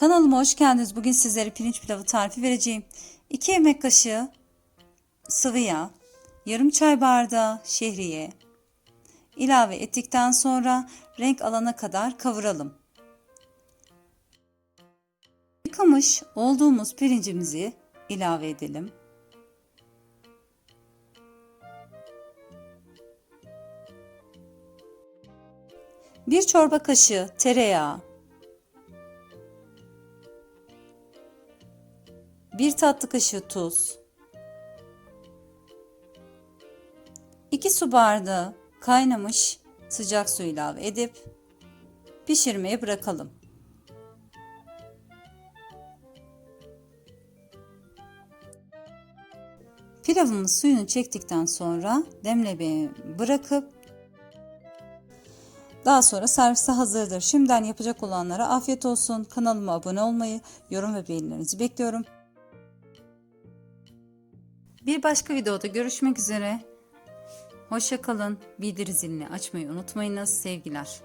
Kanalıma hoş geldiniz. Bugün sizlere pirinç pilavı tarifi vereceğim. 2 yemek kaşığı sıvı yağ, yarım çay bardağı şehriye ilave ettikten sonra renk alana kadar kavuralım. Yıkamış olduğumuz pirincimizi ilave edelim. Bir çorba kaşığı tereyağı, bir tatlı kaşığı tuz, 2 su bardağı kaynamış sıcak su ilave edip pişirmeye bırakalım. Pilavımız suyunu çektikten sonra demlemeye bırakıp daha sonra servise hazırdır. Şimdiden yapacak olanlara afiyet olsun. Kanalıma abone olmayı, yorum ve beğenilerinizi bekliyorum. Bir başka videoda görüşmek üzere. Hoşça kalın. Bildirim zilini açmayı unutmayınız. Sevgiler.